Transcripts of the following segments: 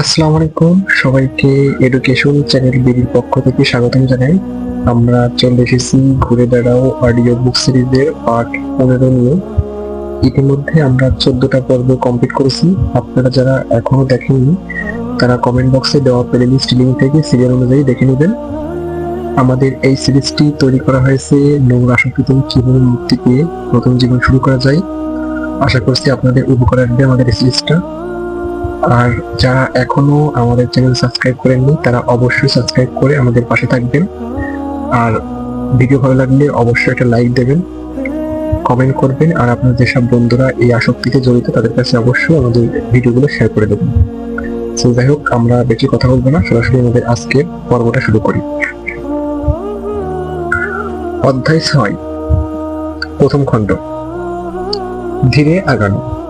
আসসালামু আলাইকুম। সবাইকে এডুকেশন চ্যানেল বিডির পক্ষ থেকে স্বাগতম জানাই। আমরা চলে এসেছি ঘুরে বেড়াও অডিও বুক সিরিজের পার্ট পনেরো নিয়ে। ইতিমধ্যে আমরা চোদ্দটা পর্ব কমপ্লিট করেছি। আপনারা যারা এখনও দেখেননি, তারা কমেন্ট বক্সে দেওয়া প্লে লিস্ট লিঙ্ক থেকে সিরিয়াল অনুযায়ী দেখে নেবেন। আমাদের এই সিরিজটি তৈরি করা হয়েছে নোংর থেকে কীভাবে মুক্তি পেয়ে নতুন জীবন শুরু করা যায়। আশা করছি আপনাদের উপকার আসবে আমাদের এই সিরিজটা আর যারা এখনও আমাদের চ্যানেল সাবস্ক্রাইব করেননি, তারা অবশ্যই সাবস্ক্রাইব করে আমাদের পাশে থাকবেন। আর ভিডিও ভালো লাগলে অবশ্যই একটা লাইক দেবেন, কমেন্ট করবেন, আর আপনার যেসব বন্ধুরা এই আসক্তিতে জড়িত, তাদের কাছে অবশ্যই আমাদের ভিডিওগুলো শেয়ার করে দেবেন। তো যাই হোক, আমরা বেশি কথা বলব না, সরাসরি আমাদের আজকের পর্বটা শুরু করি। অধ্যায় ছয়, প্রথম খণ্ড। ধীরে আগানো।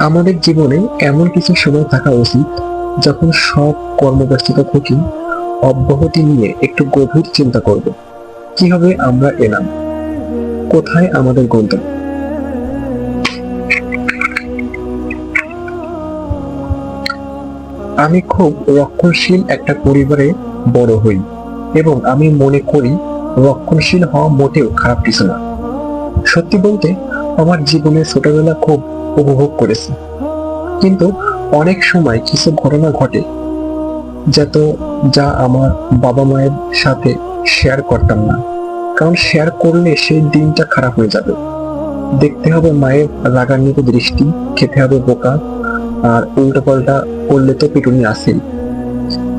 আমাদের জীবনে এমন কিছু সময় থাকা উচিত যখন সব কর্মব্যস্ততা থেকে অব্যাহতি নিয়ে একটু গভীর চিন্তা করব। কীভাবে আমরা এলাম? কোথায় আমাদের গন্তব্য? আমি খুব রক্ষণশীল একটা পরিবারে বড় হই এবং আমি মনে করি রক্ষণশীল হওয়া মোটেও খারাপ কিছু না। সত্যি বলতে, আমার জীবনে ছোটবেলা খুব উপভোগ করেছি। কিন্তু অনেক সময় কিছু ঘটনা ঘটে যত যা আমার বাবা মায়ের সাথে শেয়ার করতাম না। কারণ শেয়ার করলে সেই দিনটা খারাপ হয়ে যাবে। দেখতে হবে মায়ের রাগান্বিত দৃষ্টি, খেতে হবে বোকা, আর উল্টো পাল্টা করলে তো পিটুনি আসেই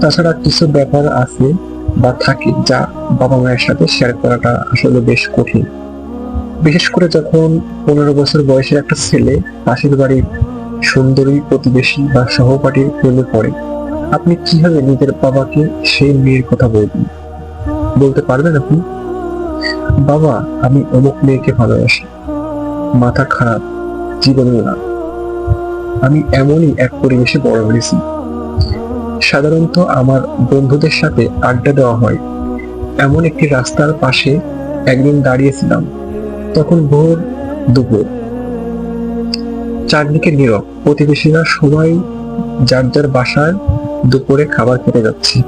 তাছাড়া কিছু ব্যাপার আছে বা থাকে যা বাবা মায়ের সাথে শেয়ার করাটা আসলে বেশ কঠিন। বিশেষ করে যখন পনেরো বছর বয়সের একটা ছেলে পাশের বাড়ির সুন্দরী প্রতিবেশী বা সহপাঠীর প্রেমে পড়ে, আপনি কীভাবে নিজের বাবাকে সেই মেয়ের কথা বলবেন? বলতে পারবেন আপনি? বাবা, আমি অমুক মেয়েকে ভালোবাসি। মাথা খারাপ জীবনে না। আমি এমনই এক পরিবেশে বড় হয়েছি। সাধারণত আমার বন্ধুদের সাথে আড্ডা দেওয়া হয়। এমন একটি রাস্তার পাশে একদিন দাঁড়িয়েছিলাম। তখন ভোর দুপুর। চারদিকে নীরব। প্রতিবেশীরা সবাই যার যার বাসায় দুপুরে খাবার খেতে যাচ্ছে।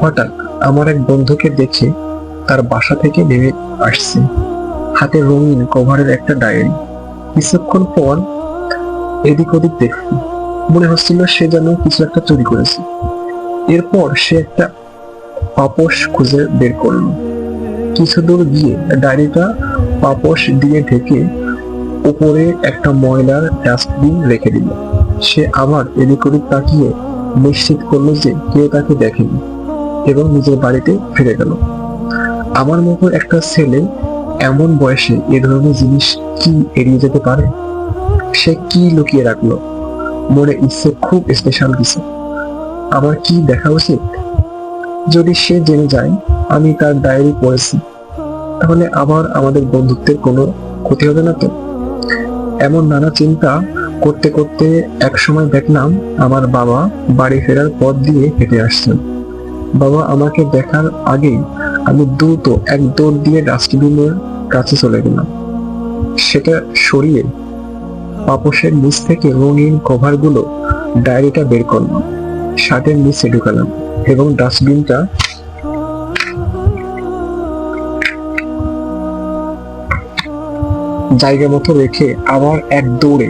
হঠাৎ আমার এক বন্ধুকে দেখে তার বাসা থেকে নেমে আসছে। হাতে রঙিন কভারের একটা ডায়েরি। কিছুক্ষণ পর এদিক ওদিক দেখছি মনে হচ্ছিল সে যেন কিছু একটা চুরি করেছে। এরপর সে একটা পাপোশ খুঁজে বের করল। কিছু দূর গিয়ে ডায়েরিটা পাপোশ দিয়ে ঢেকে উপরে একটা ময়লার ডাস্টবিন রেখে দিল। সে আবার এদিক ওদিক তাকিয়ে নিশ্চিত করল যে কেউ তাকে দেখেনি এবং নিজের বাড়িতে ফিরে গেল। আমার মতো একটা ছেলে এমন বয়সে এ ধরনের জিনিস কি এড়িয়ে যেতে পারে? সে কি লুকিয়ে রাখল? মনে ইচ্ছে খুব স্পেশাল কিছু। আমার কি দেখা উচিত? যদি সে জেনে যায়, আমি তার ডায়েরি পড়েছি। তাহলে আবার আমাদের বন্ধুত্বের কোনো ক্ষতি হবে না তো? এমন নানা চিন্তা করতে করতে এক সময় দেখলাম আমার বাবা বাড়ি ফেরার পথ দিয়ে হেঁটে আসছেন। বাবা আমাকে দেখার আগেই আমি দ্রুত এক দৌড় দিয়ে ডাস্টবিনের কাছে চলে গেলাম। সেটা সরিয়ে পাপোশের নিচ থেকে রঙিন কভারগুলো ডায়েরিটা বের করলাম। শার্টের নিচে ঢুকালাম এবং ডাস্টবিনটা জায়গা মতো রেখে আবার এক দৌড়ে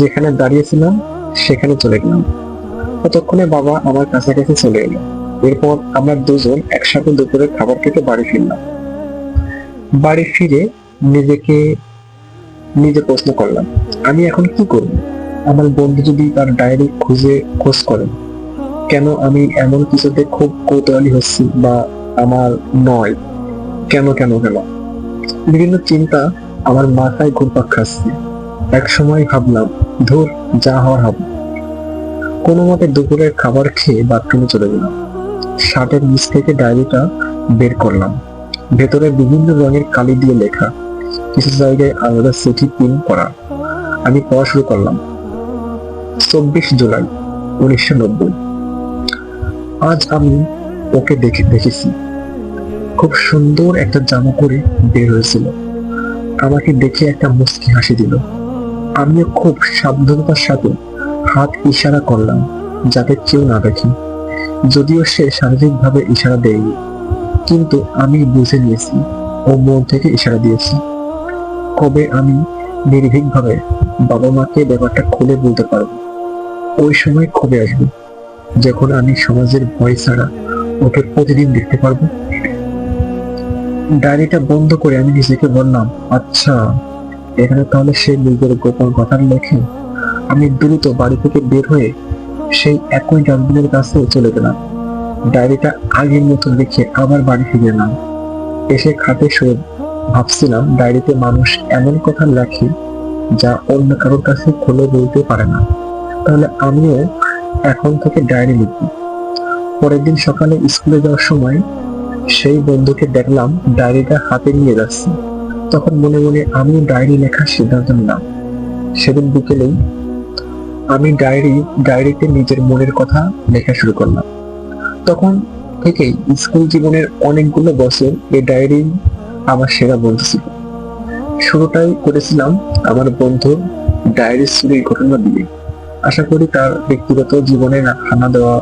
যেখানে দাঁড়িয়েছিলাম, সেখানে চলে গেলাম। ততক্ষণে বাবা আমার কাছাকাছি চলে এলো। এরপর আমরা দুজন একসাথে দুপুরে খাবার খেতে বাড়ি ফিরলাম। বাড়ি ফিরে নিজেকে, নিজে প্রশ্ন করলাম, আমি এখন কি করব? আমার বন্ধু যদি তার ডায়েরি খুঁজে খোঁজ করেন কেন আমি এমন কিছুতে খুব কৌতূহলী হচ্ছি বা আমার নয়? কেন কেন কেন? বিভিন্ন চিন্তা আমার মাথায় ঘুরপাক খাচ্ছে। এক সময় ভাবলাম, ধুর, যা হওয়ার হবে। কোনো মতে দুপুরের খাবার খেয়ে বাথরুমে চলে গেলাম। শার্টের নিচ থেকে ডায়েরিটা বের করলাম। ভেতরে বিভিন্ন রঙের কালি দিয়ে লেখা। কিছু জায়গায় আলাদা চিঠি পিন করা। আমি পড়া শুরু করলাম। চব্বিশ জুলাই, উনিশশো নব্বই। আজ আমি ওকে দেখে দেখেছি। খুব সুন্দর একটা জামা করে বের হয়েছিল। আমাকে দেখে একটা মুস্কি হাসি দিল। আমিও খুব সাবধানতার সাথে হাত ইশারা করলাম, যাতে কেউ না দেখে। যদিও সে শারীরিকভাবে ইশারা দেয়নি, কিন্তু আমি বুঝে নিয়েছি ও মন থেকে ইশারা দিয়েছে। কবে আমি নির্ভীকভাবে বাবা মাকে ব্যাপারটা খুলে বলতে পারব? ওই সময় কবে আসবে? যখন আমি সমাজের ভয় ছাড়া ওকে প্রতিদিন দেখতে পারব? ডায়েরিটা বন্ধ করে আমি নিজেকে বললাম আচ্ছা এখানে তাহলে সে নিজের গোপন কথা লেখে। আমি দ্রুত বাড়ি থেকে বের হয়ে সেই একই ডাস্টবিনের কাছে চলে গেলাম। ডায়েরিটা আগের মতো লিখে আবার বাড়ি ফিরে এলাম। এসে খাটে শুয়ে ভাবছিলাম ডায়েরিতে মানুষ এমন কথা লেখে যা অন্য কারোর কাছে খুলে বলতে পারে না। তাহলে আমিও এখন থেকে ডায়েরি লিখব। পরের দিন সকালে স্কুলে যাওয়ার সময় সেই বন্ধুকে দেখলাম ডায়েরিটা হাতে নিয়ে যাচ্ছে। তখন মনে মনে আমি ডায়েরি লেখার সিদ্ধান্ত নিলাম। সেদিন বিকেলেই আমি ডায়েরি, ডায়েরিতে নিজের মনের কথা লেখা শুরু করলাম। তখন থেকেই স্কুল জীবনের অনেকগুলো বছর এই ডায়েরি আমার সেরা বন্ধু ছিল। শুরুটাই করেছিলাম আমার বন্ধুর ডায়েরি চুরির ঘটনা দিয়ে। আশা করি তার ব্যক্তিগত জীবনে হানা দেওয়া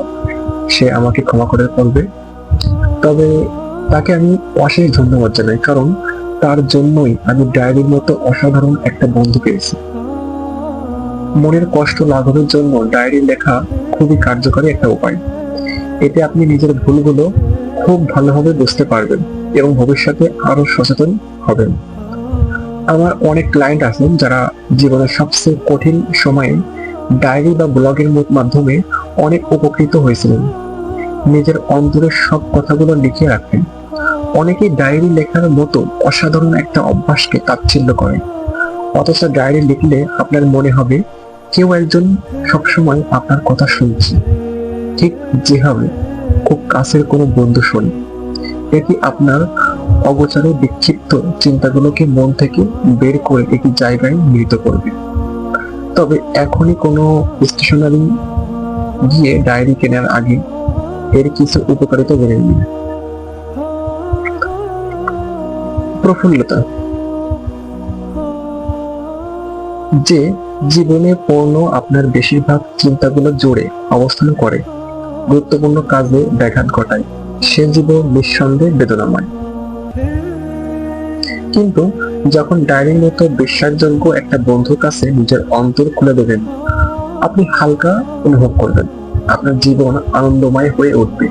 সে আমাকে ক্ষমা করে করবে তবে তাকে আমি অশেষ ধন্যবাদ জানাই, কারণ তার জন্যই আমি ডায়েরির মতো অসাধারণ একটা বন্ধু পেয়েছি। মনের কষ্ট লাঘবের জন্য ডায়েরি লেখা খুবই কার্যকরী একটা উপায়। এতে আপনি নিজের ভুলগুলো খুব ভালোভাবে বুঝতে পারবেন এবং ভবিষ্যতে আরও সচেতন হবেন। আমার অনেক ক্লায়েন্ট আছেন যারা জীবনের সবচেয়ে কঠিন সময়ে ডায়েরি বা ব্লগের মাধ্যমে অনেক উপকৃত হয়েছিলেন। নিজের অন্তরের সব কথাগুলো লিখে রাখেন। অনেকেই ডায়েরি লেখার মতো অসাধারণ একটা অভ্যাসকে তাচ্ছিল্য করে অথচ ডায়েরি লিখলে আপনার মনে হবে, কেউ একজন সবসময় আপনার কথা শুনছে। ঠিক যেভাবে, খুব কাছের কোনো বন্ধু শোনে। এটি আপনার অগোচরে বিক্ষিপ্ত চিন্তাগুলোকে মন থেকে বের করে একটি জায়গায় মৃত করবে। তবে এখনই কোনো স্টেশনারি গিয়ে ডায়েরি কেনার আগে এর কিছু উপকারিতা জেনে নিন প্রফুল্লতা। যে জীবনে পূর্ণ আপনার বেশিরভাগ চিন্তাগুলো জোরে অবস্থান করে, গুরুত্বপূর্ণ কাজে ব্যাঘাত ঘটায়, সে জীবন নিঃসন্দেহে বেদনাময়। কিন্তু যখন ডায়েরির মতো বিশ্বাসযোগ্য একটা বন্ধুর কাছে নিজের অন্তর খুলে দেবেন, আপনি হালকা অনুভব করবেন। আপনার জীবন আনন্দময় হয়ে উঠবে।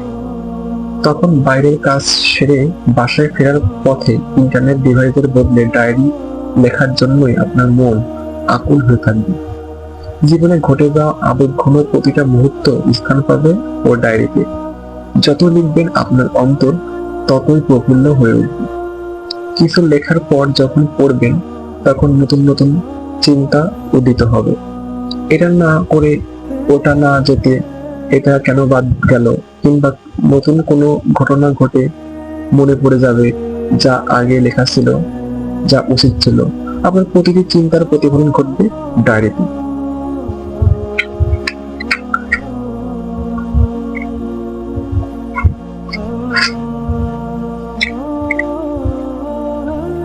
তখন বাইরের কাজ সেরে বাসায় ফেরার পথে ইন্টারনেট ডিভাইসের বদলে ডায়েরি লেখার জন্যই আপনার মন আকুল হয়ে থাকবে। জীবনে ঘটে যাওয়া আবেগঘন প্রতিটা মুহূর্ত স্থান পাবে ও ডায়েরিতে। যত লিখবেন আপনার অন্তর ততই প্রফুল্ল হয়ে উঠবে। কিছু লেখার পর যখন পড়বেন, তখন নতুন নতুন চিন্তা উদিত হবে। এটা না করে ওটা না যেতে এটা কেন বাদ গেল? কিংবা নতুন কোনো ঘটনা ঘটে মনে পড়ে যাবে যা আগে লেখা ছিল, যা উচিত ছিল। আপনার প্রতিটি চিন্তার প্রতিফলন ঘটবে ডায়েরিতে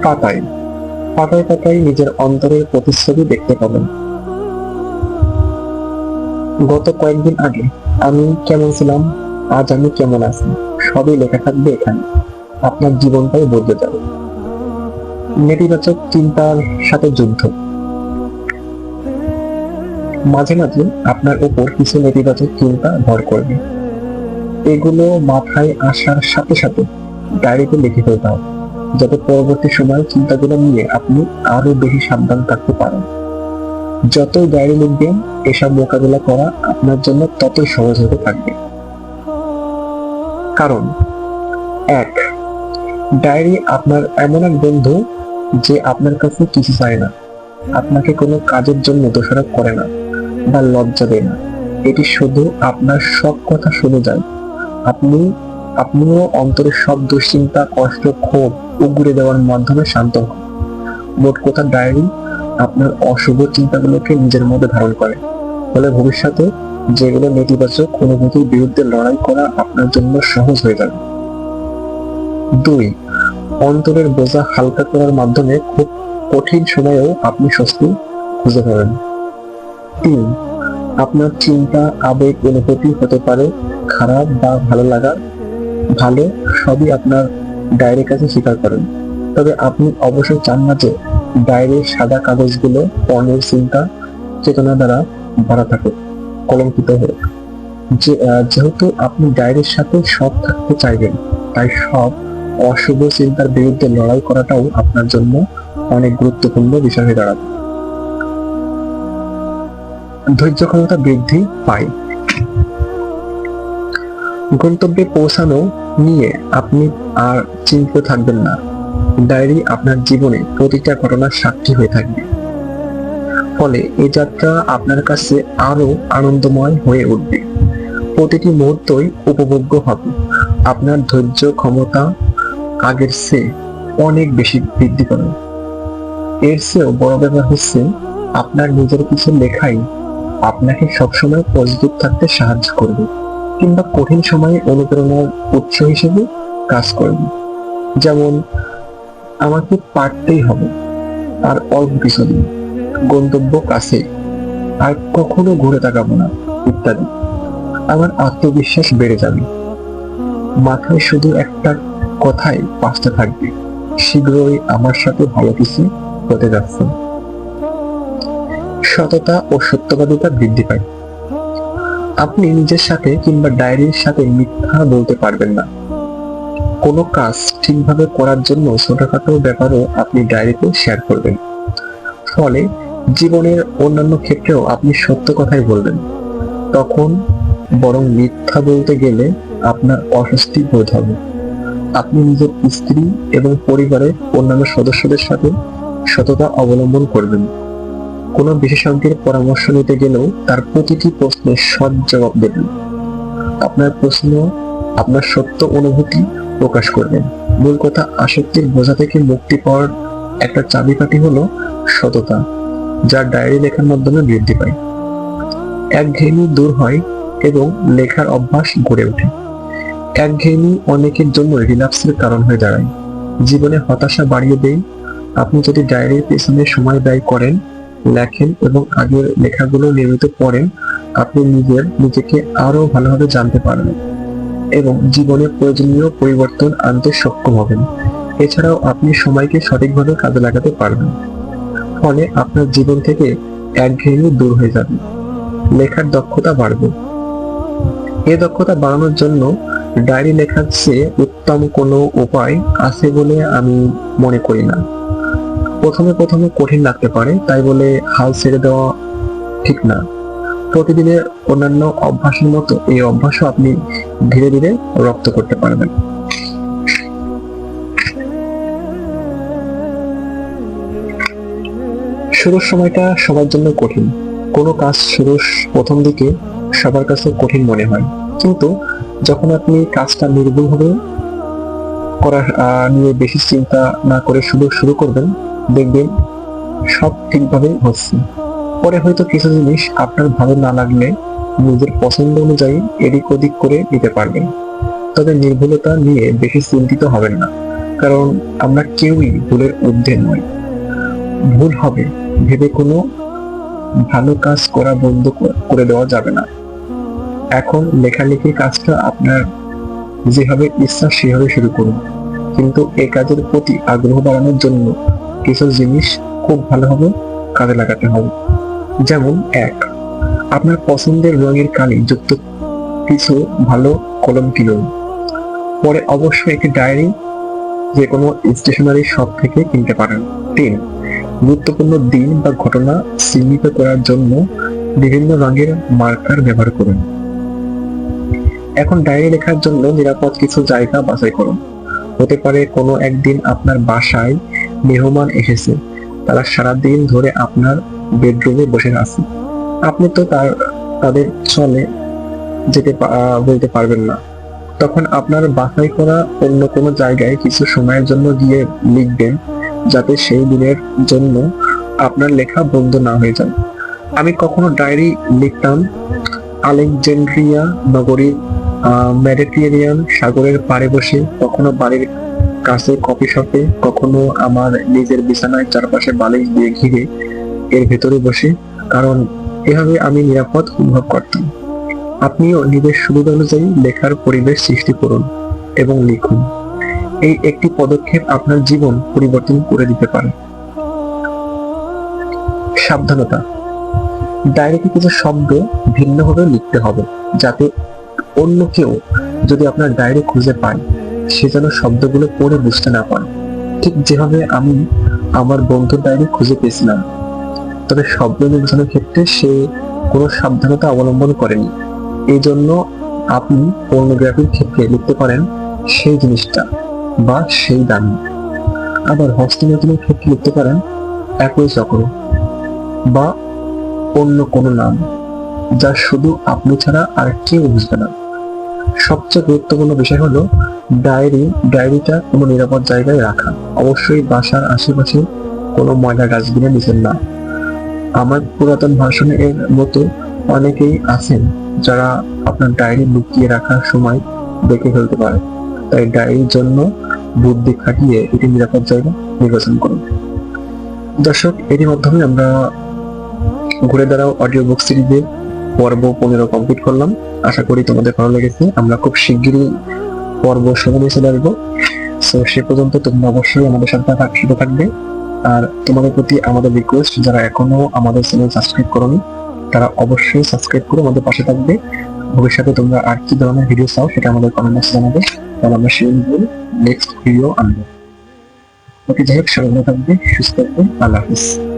পাতায়। পাতায় পাতায় নিজের অন্তরের প্রতিচ্ছবি দেখতে পাবেন। গত কয়েকদিন আগে আমি কেমন ছিলাম? আজ আমি কেমন আছি? সবই লেখা থাকবে এখানে। আপনার জীবনটাই বদলে যাবে। নেতিবাচক চিন্তার সাথে যুদ্ধ। মাঝে মাঝে আপনার উপর কিছু নেতিবাচক চিন্তা ভর করবে। এগুলো মাথায় আসার সাথে সাথে ডায়েরিতে লিখে ফেলতে হবে। যাতে পরবর্তী সময় চিন্তাগুলো নিয়ে আপনি আরও বেশি সাবধান থাকতে পারেন। যতই ডায়েরি লিখবেন এসব মোকাবিলা করা আপনার জন্য ততই সহজ হতে থাকবে। কারণ, এক, ডায়েরি আপনার এমন এক বন্ধু যে আপনার কাছে কিছু চায় না। আপনাকে কোনো কাজের জন্য দোষারোপ করে না বা লজ্জা দেয় না। এটি শুধু আপনার সব কথা শুনে যায়। আপনি, আপনিও অন্তরের সব দুশ্চিন্তা, কষ্ট, ক্ষোভ উগড়ে দেওয়ার মাধ্যমে শান্ত হন। মোট কথা, ডায়েরি আপনার অশুভ চিন্তাগুলোকে নিজের মধ্যে ধারণ করে। ফলে ভবিষ্যতে যেগুলো নেতিবাচক অনুভূতির বিরুদ্ধে লড়াই করা আপনার জন্য সহজ হয়ে যাবে। দুই, অন্তরের বোঝা হালকা করার মাধ্যমে খুব কঠিন সময়েও আপনি স্বস্তি খুঁজে পাবেন। তিন, আপনার চিন্তা, আবেগ, অনুভূতি হতে পারে খারাপ বা ভালো লাগা। ভালো সবই আপনার ডায়েরির কাছে স্বীকার করেন। তবে আপনি অবশ্যই চান না যে ডায়েরির সাদা কাগজগুলো, পণ্যের চিন্তা, চেতনা দ্বারা ভরা থাকুক কলঙ্কিত হোক যে যেহেতু আপনি ডায়েরির সাথে সব থাকতে চাইবেন, তাই সব অশুভ চিন্তার বিরুদ্ধে লড়াই করাটাও আপনার জন্য অনেক গুরুত্বপূর্ণ বিষয় হয়ে দাঁড়াবে। ধৈর্য ক্ষমতা বৃদ্ধি পায়। গন্তব্যে পৌঁছানো নিয়ে আপনি আর চিন্তিত থাকবেন না। ডায়েরি আপনার জীবনে প্রতিটা ঘটনার সাক্ষী হয়ে থাকবে। ফলে এই যাত্রা আপনার কাছে আরও আনন্দময় হয়ে উঠবে। প্রতিটি মুহূর্তই উপভোগ্য হবে। আপনার ধৈর্য, ক্ষমতা আগের চেয়ে অনেক বেশি বৃদ্ধি পাবে। এর চেয়েও বড় ব্যাপার হচ্ছে, আপনার নিজের কিছু লেখাই আপনাকে সবসময় পজিটিভ থাকতে সাহায্য করবে কিংবা কঠিন সময়ে অনুপ্রেরণার উৎস হিসেবে কাজ করবে। যেমন আমাকে পারতেই হবে। আর অল্প কিছু দিন গন্তব্য কাছে। আর কখনো ঘুরে তাকাবো না, ইত্যাদি। আমার আত্মবিশ্বাস বেড়ে যাবে। মাথায় শুধু একটা কথাই পাঁচটা থাকবে। শীঘ্রই আমার সাথে ভালো কিছু হতে যাচ্ছে। সততা ও সত্যবাদিতা বৃদ্ধি পায়। আপনি নিজের সাথে কিংবা ডায়েরির সাথে মিথ্যা বলতে পারবেন না। কোনো কাজ ঠিকভাবে করার জন্য ছোটখাটো ব্যাপারও আপনি ডায়েরিতে শেয়ার করবেন। ফলে জীবনের অন্যান্য ক্ষেত্রেও আপনি সত্য কথাই বলবেন। তখন বরং মিথ্যা বলতে গেলে আপনার অস্বস্তি বোধ হবে। আপনি নিজের স্ত্রী এবং পরিবারের অন্যান্য সদস্যদের সাথে সততা অবলম্বন করবেন। কোনো বিশেষজ্ঞের পরামর্শ নিতে গেলেও তার প্রতিটি প্রশ্নের সৎ জবাব দেবেন। আপনার প্রশ্ন, আপনার সত্য অনুভূতি প্রকাশ করবেন মূল কথা আসক্তির বোঝা থেকে মুক্তি পাওয়ার একটা চাবিকাঠি হলো সততা, যা ডায়েরি লেখার মাধ্যমে বৃদ্ধি পায়। একঘেয়েমি দূর হয় এবং লেখার অভ্যাস গড়ে ওঠে। একঘেয়েমি অনেকের জন্য রিল্যাক্সের কারণ হয়ে দাঁড়ায়। জীবনে হতাশা বাড়িয়ে দেয়। আপনি যদি ডায়েরির পেছনে সময় ব্যয় করেন, লেখেন এবং আগের লেখাগুলো নিয়মিত পড়েন, আপনি নিজের, নিজেকে আরও ভালোভাবে জানতে পারবেন। এবং জীবনে প্রয়োজনীয় পরিবর্তন আনতে সক্ষম হবেন। এছাড়াও আপনি সময়কে সঠিকভাবে কাজে লাগাতে পারবেন। ফলে আপনার জীবন থেকে একঘেয়েমি দূর হয়ে যাবে। লেখার দক্ষতা বাড়বে। এই দক্ষতা বাড়ানোর জন্য ডায়েরি লেখার চেয়ে উত্তম কোনো উপায় আছে বলে আমি মনে করি না। প্রথমে প্রথমে কঠিন লাগতে পারে, তাই বলে হাল ছেড়ে দেওয়া ঠিক না। প্রতিদিনের অন্যান্য অভ্যাসের মতো এই অভ্যাসও আপনি ধীরে ধীরে রপ্ত করতে পারবেন। শুরুর সময়টা সবার জন্য কঠিন। কোনো কাজ শুরুর প্রথম দিকে সবার কাছে কঠিন মনে হয়। কিন্তু যখন আপনি কাজটা নির্ভুলভাবে করার নিয়ে বেশি চিন্তা না করে শুধু শুরু করবেন, দেখবেন সব ঠিকভাবে হচ্ছে। পরে হয়তো কিছু জিনিস আপনার ভালো না লাগলে নিজের পছন্দ অনুযায়ী এদিক ওদিক করে নিতে পারবেন। তবে নির্ভুলতা নিয়ে বেশি চিন্তিত হবেন না, কারণ আমরা কেউই ভুলের ঊর্ধ্বে নই। ভুল হবে, ভেবে কোনো ভালো কাজ করা বন্ধ করে দেওয়া যাবে না। এখন লেখালেখি কাজটা আপনার যেভাবে ইচ্ছা সেভাবে শুরু করুন, কিন্তু এ কাজের প্রতি আগ্রহ বাড়ানোর জন্য কিছু জিনিস খুব ভালোভাবে কাজে লাগাতে হবে। যেমন এক, আপনার পছন্দের রঙের কালি যুক্ত কিছু ভালো কলম কিনুন। পরে অবশ্যই একটি ডায়েরি যে কোনো স্টেশনারি শপ থেকে কিনতে পারেন। তিন, গুরুত্বপূর্ণ দিন বা ঘটনা চিহ্নিত করার জন্য বিভিন্ন রঙের মার্কার ব্যবহার করুন। এখন ডায়েরি লেখার জন্য নিরাপদ কিছু জায়গা বাছাই করুন। হতে পারে কোনো একদিন আপনার বাসায় মেহমান এসেছে। তারা সারাদিন ধরে আপনার বেডরুমে বসে আছে। আপনি তো তার, তাদের চলে যেতে বলতে পারবেন না। তখন আপনার বাছাই করা অন্য কোনো জায়গায় কিছু সময়ের জন্য গিয়ে লিখবেন, যাতে সেই দিনের জন্য আপনার লেখা বন্ধ না হয়ে যায়। আমি কখনো ডায়েরি লিখতাম আলেকজেন্ড্রিয়া নগরীর মেডিটেরিয়ান সাগরের পাড়ে বসে, কখনো বাড়ির কাছে কফি শপে, কখনো আমার নিজের বিছানায় চারপাশে বালিশ দিয়ে ঘিরে এর ভেতরে বসে, কারণ এভাবে আমি নিরাপদ অনুভব করতাম। আপনিও নিজের সুবিধা অনুযায়ী লেখার পরিবেশ সৃষ্টি করুন এবং লিখুন। এই একটি পদক্ষেপ আপনার জীবন পরিবর্তন করে দিতে পারে। সাবধানতা। ডায়েরিতে কিছু শব্দ ভিন্নভাবে লিখতে হবে, যাতে অন্য কেউ যদি আপনার ডায়েরি খুঁজে পায়, সে যেন শব্দগুলো পড়ে বুঝতে না পারে। ঠিক যেভাবে আমি আমার বন্ধুর ডায়েরি খুঁজে পেয়েছিলাম তবে শব্দ নির্বাচনের ক্ষেত্রে সে কোনো সাবধানতা অবলম্বন করেনি। এই জন্য আপনি পর্নোগ্রাফির ক্ষেত্রে লিখতে পারেন, সেই জিনিসটা বা সেই দামি আবার হস্তনির্মাণের ক্ষেত্রে লিখতে পারেন, একই চক্র বা অন্য কোনো নাম, যা শুধু আপনি ছাড়া আর কেউ বুঝবে না। সবচেয়ে গুরুত্বপূর্ণ বিষয় হলো ডায়েরি, ডায়েরিটা কোনো নিরাপদ জায়গায় রাখা। অবশ্যই বাসার আশেপাশে কোনো ময়লা ডাস্টবিনে নিচেন না। আমার পুরাতন ভাষণে এর মতো অনেকেই আছেন যারা আপনার ডায়েরি লুকিয়ে রাখার সময় দেখে ফেলতে পারে। তাই ডায়েরির জন্য বুদ্ধি খাটিয়ে এটি নিরাপদ জায়গা নির্বাচন করুন। দর্শক, এরই মাধ্যমে আমরা ঘুরে দাঁড়াও অডিও বুক সিরিজে পর্ব পনেরো কমপ্লিট করলাম। আশা করি তোমাদের ভালো লেগেছে। আমরা খুব শিগগিরই পর্ব নিয়ে চলে আসব। তো সে পর্যন্ত তোমরা অবশ্যই আমাদের সাথে থাকবে। আর তোমাদের প্রতি আমাদের রিকোয়েস্ট যারা এখনও আমাদের চ্যানেল সাবস্ক্রাইব করোনি, তারা অবশ্যই সাবস্ক্রাইব করে আমাদের পাশে থাকবে। ভবিষ্যতে তোমরা আর কি ধরনের ভিডিও চাও, সেটা আমাদের কমেন্ট বক্সে জানাবে। তাহলে আমরা সেই অনুযায়ী নেক্সট ভিডিও আনব। ওকে যাই হোক, সবাই থাকবে, সুস্থ থাকবে, আল্লাহ হাফিজ।